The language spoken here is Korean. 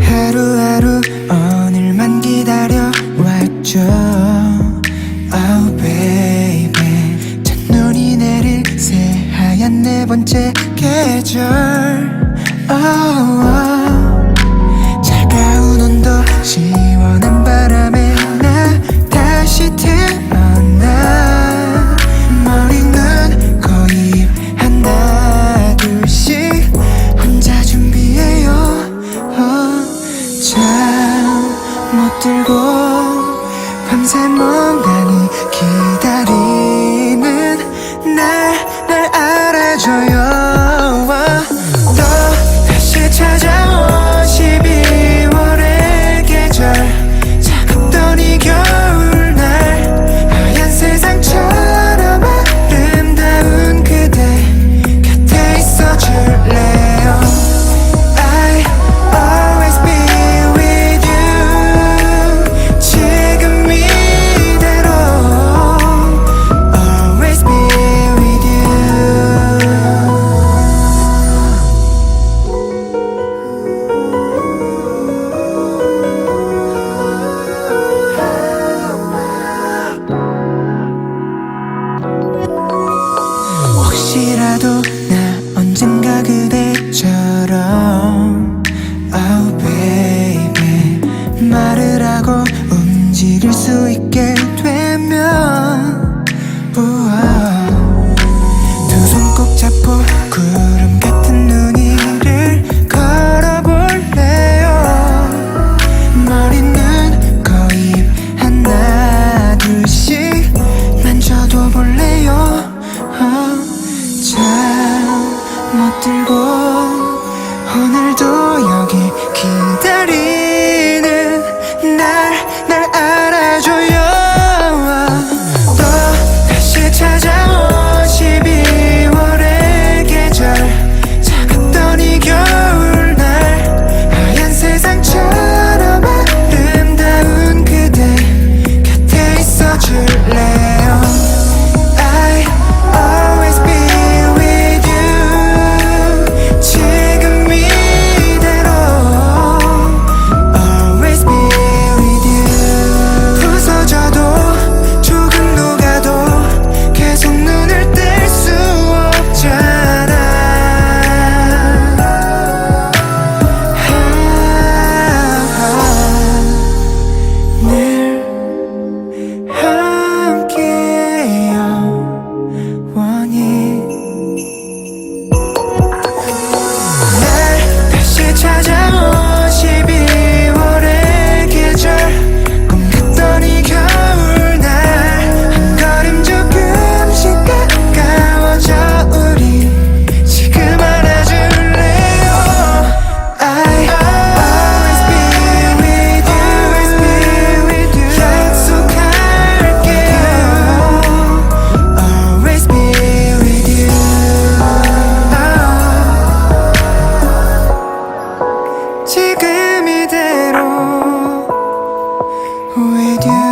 하루하루 오늘만 기다려왔죠. Oh baby. 첫눈이 내릴 새하얀 네 번째 계절. Oh, oh. 차가운 온도 시원한 바람에 밤새 멍하니 기다리 혹시라도 나 언젠가 그대처럼 with you.